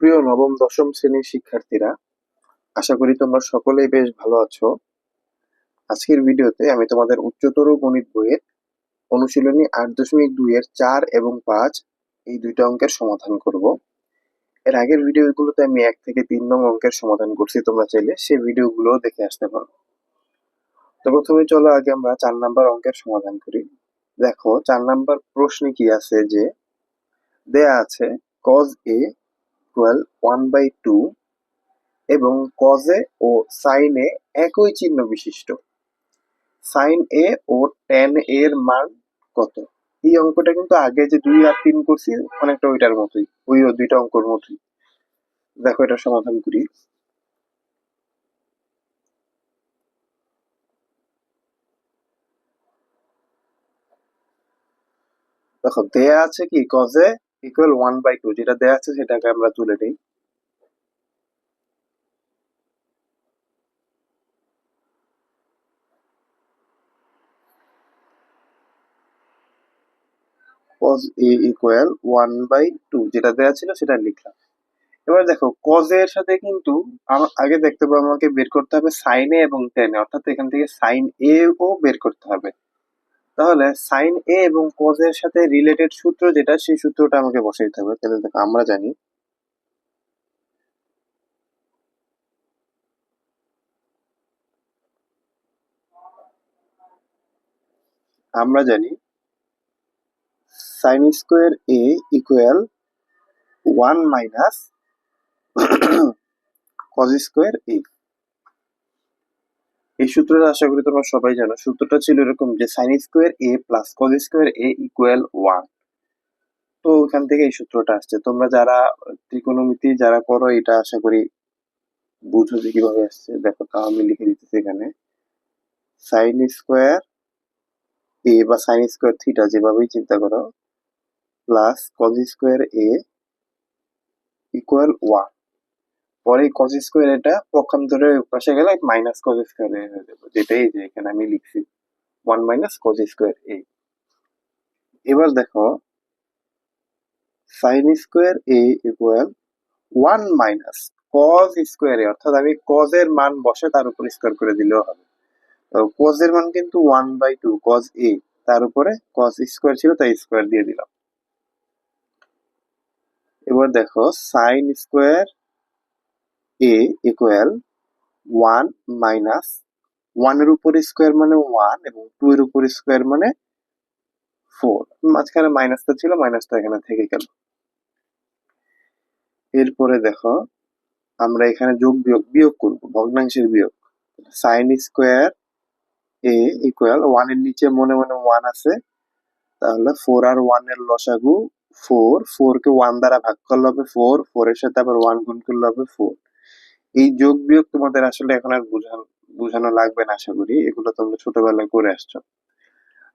সুপ্রিয় নবম, দশম শ্রেণির শিক্ষার্থীরা, আশা করি তোমরা সকলেই বেশ ভালো আছো। আজকের ভিডিওতে আমি তোমাদের উচ্চতর গণিত বইয়ের অনুশীলনী আট দশমিক দুইয়ের চার এবং পাঁচ এই দুইটা অঙ্কের সমাধান করব। এর আগের ভিডিওগুলোতে আমি এক থেকে তিন নং অঙ্কের সমাধান করছি, তোমরা চাইলে সেই ভিডিওগুলো দেখে আসতে পারো। তো প্রথমে চলো আগে আমরা চার নাম্বার অঙ্কের সমাধান করি। দেখো, চার নাম্বার প্রশ্নে কি আছে যে, দেয়া আছে cos a equal one by two এবং a ও sin a একই চিহ্ন বিশিষ্ট। sin a ও a এর মান কত? এই অঙ্কটা কিন্তু আগে যে দুই আর তিন করছি, অনেকটা ওইটার মতোই। ওই ও দুইটা অঙ্কর মতোই। দেখো এটা সমাধান করি। দেখো দেয়া আছে কি? a equal one by two যেটা দেয়া আছে সেটাকে আমরা তুলে নিই। cos a equal one by two যেটা দেয়া ছিল সেটা লিখলাম। এবার দেখো এর সাথে কিন্তু আগে দেখতে পাবো আমাকে বের করতে হবে sin a এবং tan a, অর্থাৎ এখান থেকে sin a ও বের করতে হবে। তাহলে সাইন এ এবং কজ এর সাথে রিলেটেড সূত্র যেটা, সেই সূত্রটা আমাকে বসে দিতে হবে। তাহলে দেখো, আমরা জানি আমরা জানি sin square a equal one minus cos square a এই সূত্রটা আশা করি তোমরা সবাই জানো। সূত্রটা ছিল এরকম যে sin square A plus cos square A equal one তো ওখান থেকে এই সূত্রটা আসছে। তোমরা যারা ত্রিকোণমিতি যারা করো, এটা আশা করি বুঝো যে কীভাবে আসছে। দেখো, তাও আমি লিখে দিতেছি এখানে। সাইন স্কোয়ার এ বা সাইন স্কোয়ার থিটা যেভাবেই চিন্তা করো plus cos square A equal one পরে কজ স্কোয়ার এটা পক্ষান্তরে পাশে গেলে মাইনাস কজ স্কোয়ার এ হয়ে যাবে। যেটাই যে এখানে আমি লিখছি। One minus cos square A এবার দেখো sine square A equal one minus cos square A অর্থাৎ আমি কজ এর মান বসে তার উপর স্কোয়ার করে দিলেও হবে। কজ এর মান কিন্তু one by two cos A তার উপরে কজ স্কোয়ার ছিল, তাই স্কোয়ার দিয়ে দিলাম। এবার দেখো sine square A equal one minus ওয়ানের উপর স্কোয়ার মানে ওয়ান এবং টু এর উপর স্কোয়ার মানে ফোর মাঝখানে মাইনাসটা ছিল মাইনাসটা এখানে থেকে গেল। এরপরে দেখো, আমরা এখানে যোগ, বিয়োগ বিয়োগ করব, ভগ্নাংশের বিয়োগ। সাইন স্কোয়ার এ ইকুয়াল ওয়ানের নিচে মনে মনে ওয়ান আছে, তাহলে ফোর আর ওয়ানের লসাগু ফোর ফোর কে ওয়ান দ্বারা ভাগ করলে হবে ফোর ফোর এর সাথে আবার ওয়ান গুণ করলে হবে ফোর এই যোগ বিয়োগ তোমাদের আসলে এখন আর বুঝানো বুঝানো লাগবে না আশা করি। এগুলো তোমরা ছোটবেলায় করে আসছো।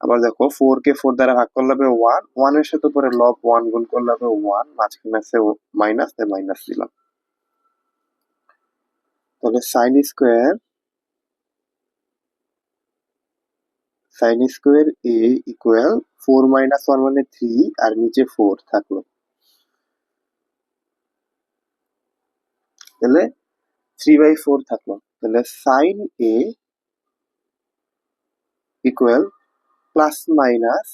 আবার দেখো ফোর কে ফোর দ্বারা ভাগ করলে হবে ওয়ান ওয়ানের সাথে পরে লব ওয়ান গুণ করলে হবে ওয়ান মাঝখানে আছে মাইনাস তাই মাইনাস দিলাম। তাহলে sine square sine square A equal four minus one মানে থ্রি আর নিচে ফোর থাকল। তাহলে থ্রি বাই ফোর থাকল। তাহলে sine A equal plus minus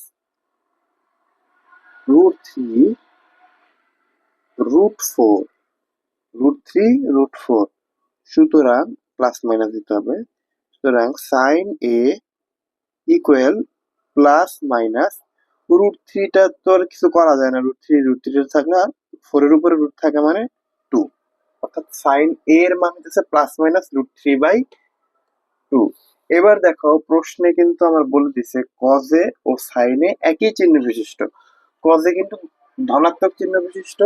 root three root four root three root four সুতরাং প্লাস মাইনাস দিতে হবে। সুতরাং sine A equal plus minus root থ্রিটা তো আর কিছু করা যায় না। রুট থ্রি রুট থ্রি থাকলে আর ফোরের উপরে রুট থাকে মানে টু অর্থাৎ সাইন এ এর মান হচ্ছে plus minus root three by two এবার দেখো, প্রশ্নে কিন্তু আমার বলে দিছে কজে ও সাইনে একই চিহ্ন বিশিষ্ট। কজে কিন্তু ধনাত্মক চিহ্ন বিশিষ্ট,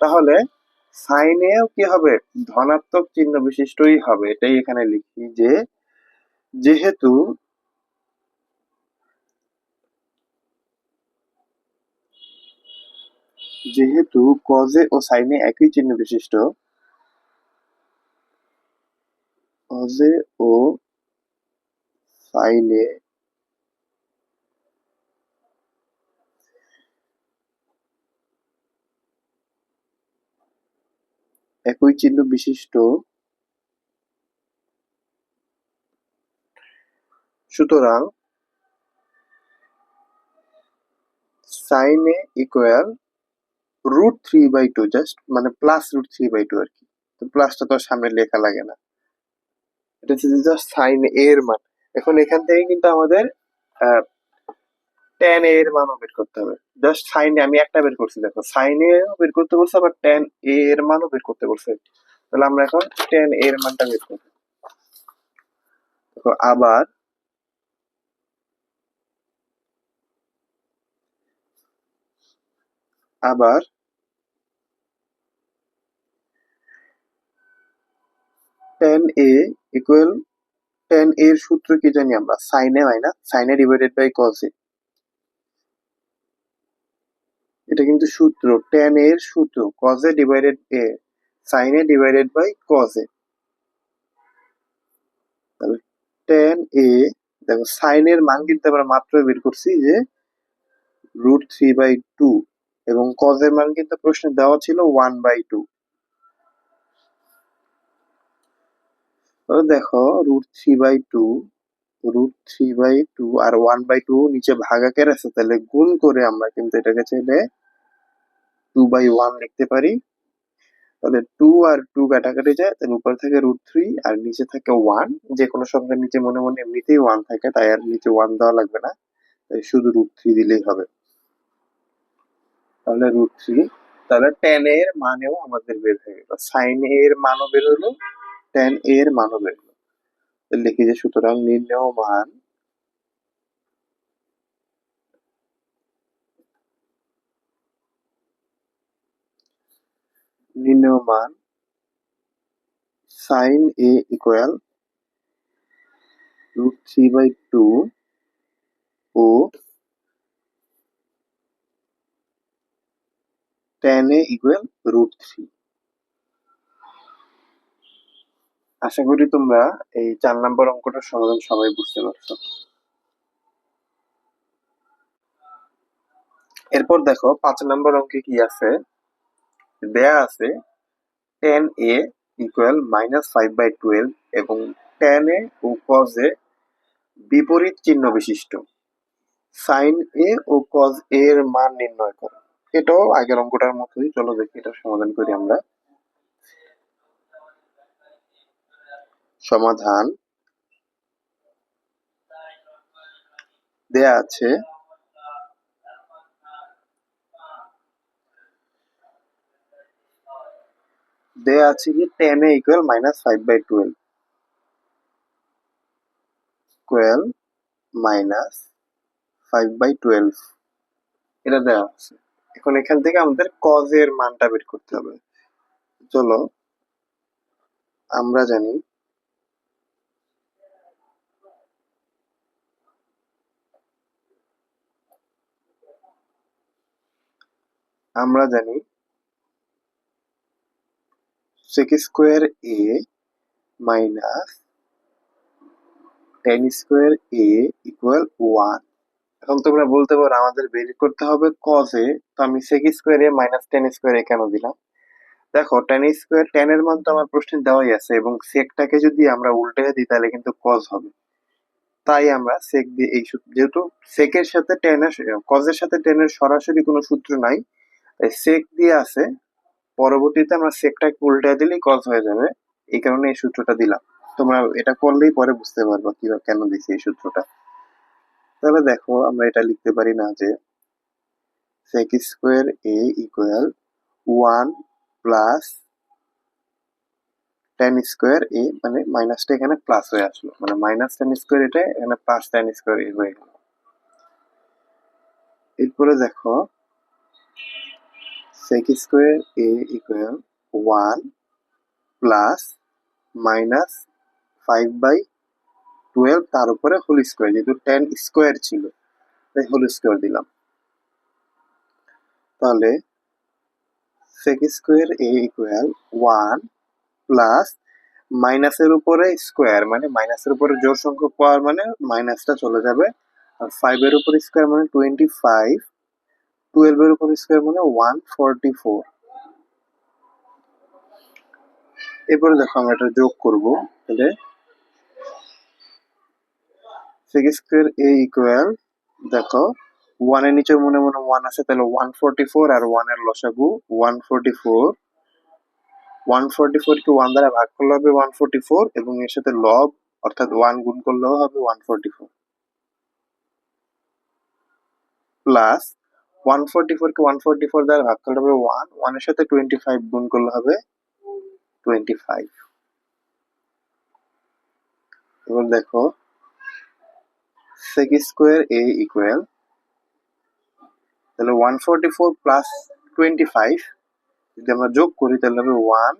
তাহলে সাইনেও কি হবে? ধনাত্মক চিহ্ন বিশিষ্টই হবে। এটাই এখানে লিখি যে, যেহেতু যেহেতু কজে ও সাইনে একই চিহ্ন বিশিষ্ট কজে ও সাইনে। বিপরীত চিহ্ন বিশিষ্ট। সুতরাং sine A equal root three by two just মানে plus root three by two আর কি। প্লাসটা তো সামনে লেখা লাগে না। এটা হচ্ছে জাস্ট সাইন এ এর মান। এখন এখান থেকে কিন্তু আমাদের টেন এর মানও বের করতে হবে। জাস্ট সাইন আমি একটা বের করছি, দেখো। সাইন এ বের করতে বলছে, আবার টেন এ এর মানও বের করতে বলছে। তাহলে আমরা এখন টেন এর মানটা বের করব। আবার আবার টেন এ ইকুয়াল টেন এর সূত্র কি জানি আমরা? সাইনে হয় না? সাইনে ডিভাইডেড বাই কজ এ এটা কিন্তু সূত্র। টেন এর সূত্র। কজ এ ডিভাইডেড এ সাইনে divided by cos A tan A দেখো সাইনের মান কিন্তু আমরা মাত্র বের করছি যে রুট থ্রি বাই টু এবং কজের মান কিন্তু প্রশ্নে দেওয়া ছিল ওয়ান বাই টু দেখো root three by two root three by two R one by two নিচে ভাগাকের আছে, তাহলে গুণ করে আমরা কিন্তু এটাকে চাইলে টু বাই ওয়ান লিখতে পারি। তাহলে টু আর টু কাটাকাটি যায়, তাহলে উপর থেকে রুট থ্রি আর নিচে থাকে ওয়ান যে কোনো সংখ্যার নিচে মনে মনে এমনিতেই ওয়ান থাকে, তাই আর নিচে ওয়ান দেওয়া লাগবে না। তাই শুধু রুট থ্রি দিলেই হবে। তাহলে রুট থ্রি তাহলে টেন এর মানেও আমাদের বের হয়ে গেল। সাইন এর মানও বের হলো টেন এর মানও বের হলো লিখি যে সুতরাং নির্ণয় মান নির্ণয় মান sine A equal root three by two O tan A equal root three আশা করি তোমরা এই চার নম্বর অঙ্কটার সমাধান সবাই বুঝতে পারছ। এরপর দেখো, পাঁচ নম্বর অঙ্কে কি আছে? দেয়া আছে tan A equal minus five by twelve এবং টেন এ ও কজ এ বিপরীত চিহ্ন বিশিষ্ট। সাইন এ ও কজ এর মান নির্ণয় করো। এটাও আগের অঙ্কটার মতোই, চলো দেখি এটা সমাধান করি আমরা। সমাধান দেয়া আছে। দেয়া আছে কি tan A equal minus five by twelve twelve minus five by twelve এটা দেওয়া আছে। এখন এখান থেকে আমাদের কজের মানটা বের করতে হবে। চলো আমরা জানি আমরা জানি sec square A minus tan square A equal one এখন তোমরা বলতে পারো আমাদের বের করতে হবে কজে তো আমি sec square A minus tan square A কেন দিলাম? দেখো টেন স্কোয়ার টেন এর মান তো আমার প্রশ্নে দেওয়াই আছে এবং সেকটাকে যদি আমরা উল্টে দিই তাহলে কিন্তু কজ হবে। তাই আমরা সেক দিয়ে এই যেহেতু সেকের সাথে টেন টেনের কজের সাথে টেনের সরাসরি কোনো সূত্র নাই তাই সেক দিয়ে আছে, পরবর্তীতে আমরা সেকটাকে উল্টে দিলেই কজ হয়ে যাবে। এই কারণে এই সূত্রটা দিলাম। তোমরা এটা করলেই পরে বুঝতে পারব কীভাবে কেন দিছি এই সূত্রটা। তাহলে দেখো, আমরা এটা লিখতে পারি না যে sec square A equal one plus tan square A মানে মাইনাসটা এখানে প্লাস হয়ে আসলো। মানে মাইনাস টেন স্কোয়ার এটা, এখানে প্লাস টেন স্কোয়ার এ হয়ে গেল। এরপরে দেখো sec square A equal one plus minus five by twelve তার উপরে হোল স্কোয়ার যেহেতু টেন স্কোয়ার ছিল, তাই হোল স্কোয়ার দিলাম। তাহলে sec square A equal one plus মাইনাসের উপরে স্কোয়ার মানে মাইনাসের উপরে জোর সংখ্যক পাওয়ার মানে মাইনাসটা চলে যাবে, আর ফাইভের উপর স্কোয়ার মানে টোয়েন্টি ফাইভ টুয়েলভের উপর স্কোয়ার মানে ওয়ান ফোরটি ফোর এরপরে দেখো আমরা এটা যোগ করব, তাহলে এ ইকুয়াল দেখো ওয়ানের নিচে মনে মনে ওয়ান আছে, তাহলে ওয়ান ফোরটি ফোর আর লসাগু one forty four one one দ্বারা ভাগ করলে হবে ওয়ান ফোরটি ফোর এবং এর সাথে অর্থাৎ ওয়ান গুণ করলেও হবে one forty four plus one forty four কে ওয়ান ফোরটি ফোর দ্বারা ভাগ করলে হবে ওয়ান ওয়ানের সাথে টোয়েন্টি ফাইভ গুণ করলে হবে টোয়েন্টি ফাইভ এবার দেখো, sec স্কোয়ার এ ইকুয়াল তাহলে one forty four plus twenty five যদি আমরা যোগ করি তাহলে হবে ওয়ান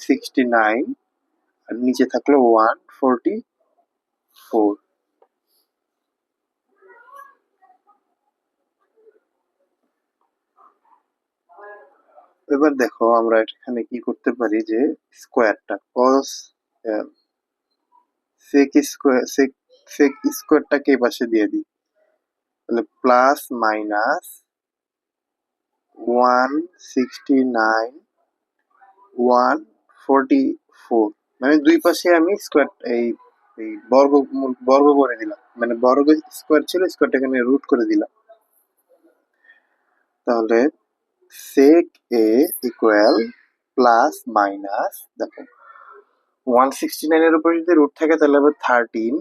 সিক্সটি নাইন আর নিচে থাকল ওয়ান ফোরটি ফোর এবার দেখো আমরা এখানে কি করতে পারি যে স্কোয়ারটা কস সেক স্কোয়ার সেক সেক স্কোয়ারটাকে এই পাশে দিয়ে দিই। তাহলে plus minus one sixty nine one forty four মানে দুই পাশে আমি স্কোয়ার এই এই বর্গ বর্গ করে দিলাম। মানে বর্গ স্কোয়ার ছিল স্কোয়ারটাকে আমি রুট করে দিলাম। তাহলে sec A equal plus minus দেখো ওয়ান সিক্সটি নাইনের উপরে যদি রুট থাকে তাহলে হবে থার্টিন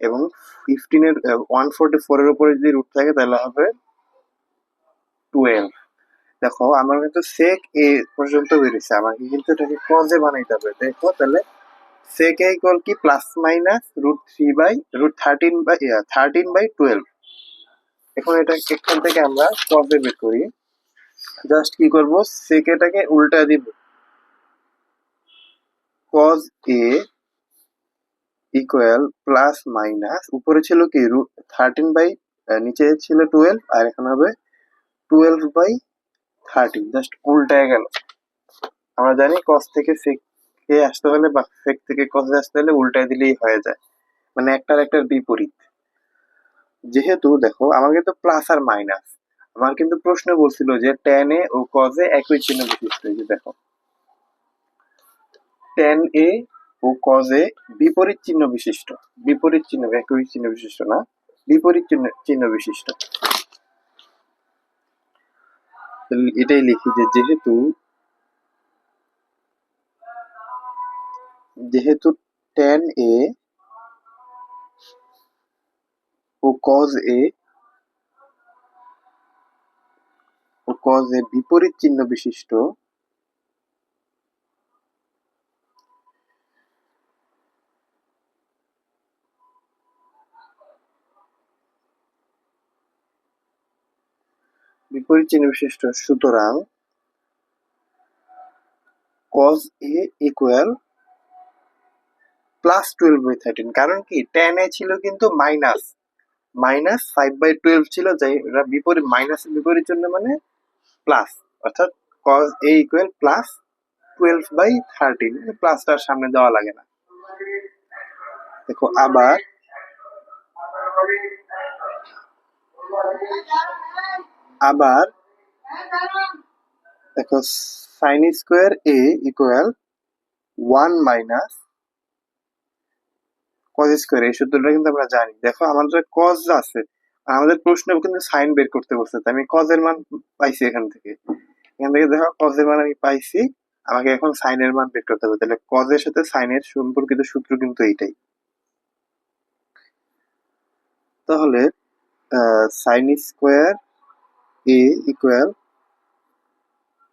এবং ফিফটিনের ওয়ান ফোরটি ফোর এর উপরে যদি রুট থাকে তাহলে হবে টুয়েলভ দেখো, আমার কিন্তু সেক এ পর্যন্ত বেরিয়েছে, আমাকে কিন্তু এটাকে কজে বানাইতে হবে। দেখো, তাহলে সেক এ ইকুয়াল কি? Plus minus root three by root thirteen by thirteen by twelve এখন এটা এখান থেকে আমরা কজে বের করি। জাস্ট কি করব? সেক এটাকে উল্টা দিব। Cos A equal plus minus উপরে ছিল কি রুট থার্টিন বাই নিচে ছিল টুয়েলভ আর এখানে হবে টুয়েলভ বাই থার্টি জাস্ট উল্টায় গেল। আমরা জানি কস থেকে সেকে আসতে হলে বা সেক থেকে কসে আসতে হলে উল্টায় দিলেই হয়ে যায়। মানে একটার একটার বিপরীত। যেহেতু দেখো আমার তো প্লাস আর মাইনাস আমার কিন্তু প্রশ্ন বলছিল যে টেন এ ও কজে একই চিহ্ন বিশিষ্ট, এই যে দেখো। টেন এ ও কজে বিপরীত চিহ্ন বিশিষ্ট। বিপরীত চিহ্ন, একই চিহ্ন বিশিষ্ট না, বিপরীত চিহ্ন চিহ্ন বিশিষ্ট। এটাই লিখি যে যেহেতু যেহেতু টেন এ ও কজ এ কজ এ বিপরীত চিহ্ন বিশিষ্ট। বিপরীত চিহ্ন বিশিষ্ট। সুতরাং cos a equal plus twelve by thirteen কারণ কি? টেন এ ছিল কিন্তু minus minus five by twelve ছিল, যাই বিপরীত মাইনাস বিপরীত জন্য মানে প্লাস অর্থাৎ cos a equal plus twelve by thirteen প্লাসটার সামনে দেওয়া লাগে না। দেখো, আবার আবার দেখো sine square A equal one minus cos square এই সূত্রটা কিন্তু আমরা জানি। দেখো, আমাদের কজ আছে। আমাদের প্রশ্ন কিন্তু সাইন বের করতে বলছে। আমি কজের মান পাইছি এখান থেকে। এখান থেকে দেখো কজের মান আমি পাইছি, আমাকে এখন সাইনের মান বের করতে হবে। তাহলে কজের সাথে সাইনের সম্পর্কিত সূত্র কিন্তু এইটাই। তাহলে sine square A equal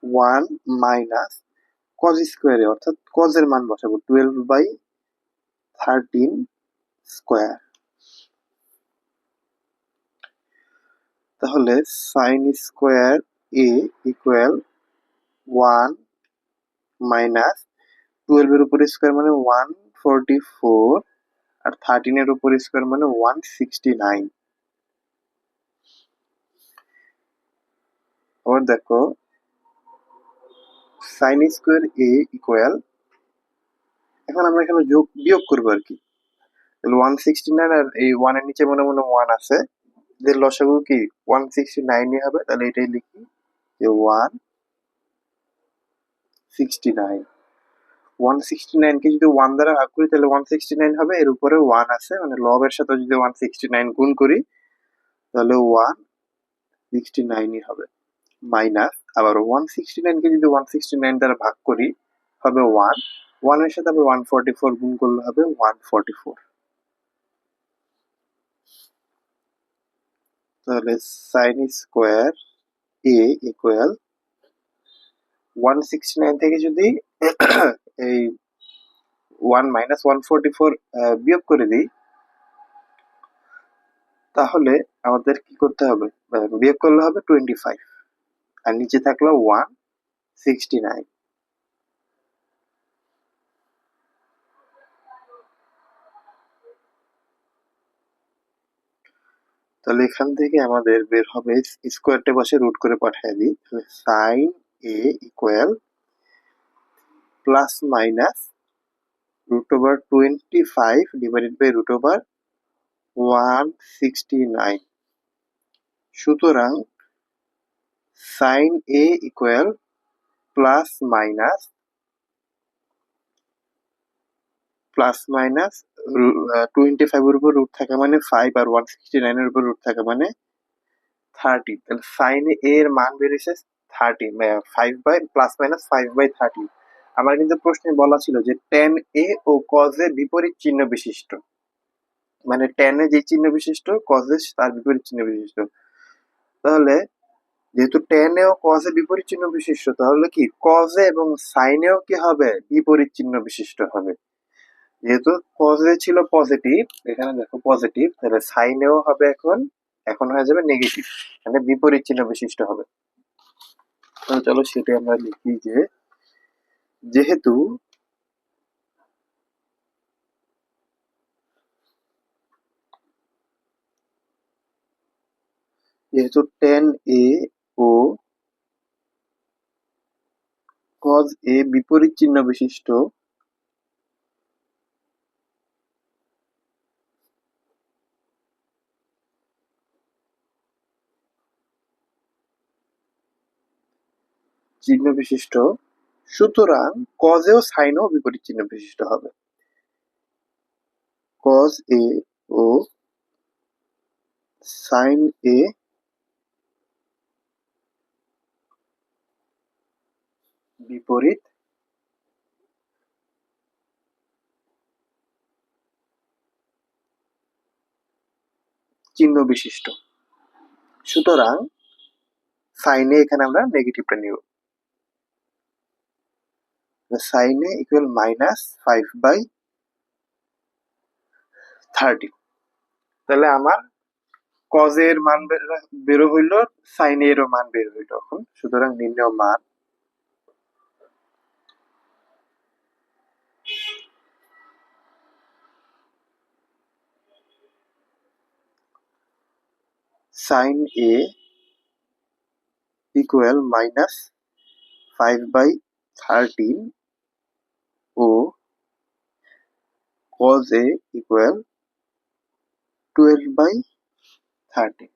one minus cos স্কোয়ারে অর্থাৎ কজের মান বসাবো টুয়েলভ বাই থার্টিন স্কোয়ার তাহলে sine square A equal one minus টুয়েলভের উপর স্কোয়ার মানে ওয়ান ফোরটি ফোর আর থার্টিনের উপর স্কোয়ার মানে ওয়ান সিক্সটি নাইন আবার দেখো সাইন স্কোয়ার এ ইকুয়াল এখন আমরা এখানে যোগ বিয়োগ করব আর কি। তাহলে ওয়ান সিক্সটি নাইন আর এই ওয়ানের নিচে মনে মনে ওয়ান আছে। এদের লসাগু কি? ওয়ান সিক্সটি নাইনই হবে? তাহলে এটাই লিখি যে one sixty nine one sixty নাইনকে যদি ওয়ান দ্বারা ভাগ করি, তাহলে ওয়ান সিক্সটি নাইন হবে। এর উপরে ওয়ান আছে মানে লবের সাথে যদি ওয়ান সিক্সটি নাইন গুণ করি, তাহলে ওয়ান সিক্সটি নাইনই হবে। মাইনাস আবার ওয়ান সিক্সটি নাইনকে যদি ওয়ান সিক্সটি নাইন দ্বারা ভাগ করি, হবে ওয়ান ওয়ানের সাথে আবার ওয়ান ফোরটি ফোর গুণ করলে হবে ওয়ান ফোরটি ফোর তাহলে sine square A equal one sixty nine থেকে যদি এই one minus one forty four বিয়োগ করে দিই, তাহলে আমাদের কি করতে হবে? বিয়োগ করলে হবে টোয়েন্টি ফাইভ আর নিচে থাকল ওয়ান সিক্সটি নাইন তাহলে এখান থেকে আমাদের বের হবে স্কোয়ারটা বসে রুট করে পাঠিয়ে দিই। তাহলে sine A equal plus minus root over 25 divided by root over 169 সুতরাং sine A equal plus minus plus minus twenty ফাইভের উপর রুট থাকা মানে ফাইভ আর ওয়ান সিক্সটি নাইনের উপর রুট থাকা মানে থার্টি তাহলে সাইন এর মান বেরিয়েছে thirty five by plus minus five by thirty আমার কিন্তু প্রশ্নে বলা ছিল যে টেন এ ও কজে বিপরীত চিহ্ন বিশিষ্ট। মানে টেনে যে চিহ্ন বিশিষ্ট কজে তার বিপরীত চিহ্ন বিশিষ্ট। তাহলে যেহেতু টেনে ও কজে বিপরীত চিহ্ন বিশিষ্ট, তাহলে কি? কজে এবং সাইনেও কি হবে? বিপরীত চিহ্ন বিশিষ্ট হবে। যেহেতু কজে ছিল পজিটিভ এখানে দেখো পজিটিভ তাহলে সাইনেও হবে এখন এখন হয়ে যাবে নেগেটিভ মানে বিপরীত চিহ্ন বিশিষ্ট হবে। চলো সেটা আমরা লিখি যে, যেহেতু যেহেতু টেন এ ও কজ এ বিপরীত চিহ্ন বিশিষ্ট চিহ্ন বিশিষ্ট, সুতরাং কজেও সাইনও বিপরীত চিহ্ন বিশিষ্ট হবে। কজ এ ও সাইন এ বিপরীত চিহ্ন বিশিষ্ট। সুতরাং সাইনে এখানে আমরা নেগেটিভটা নিব। Sine A equal minus five by thirty তাহলে আমার কজের মান বেরো হইল সাইন এরও মান বের হইল এখন। সুতরাং নির্ণয় মান sine A equal minus five by thirteen O cos A equal twelve by thirteen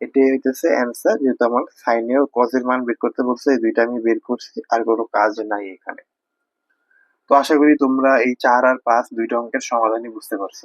এটাই হইতেছে অ্যান্সার যেহেতু আমার সাইনে ও কজের মান বের করতে বলছে, এই দুইটা আমি বের করছি, আর কোনো কাজ নাই এখানে। তো আশা করি তোমরা এই চার আর পাঁচ দুইটা অঙ্কের সমাধানই বুঝতে পারছ।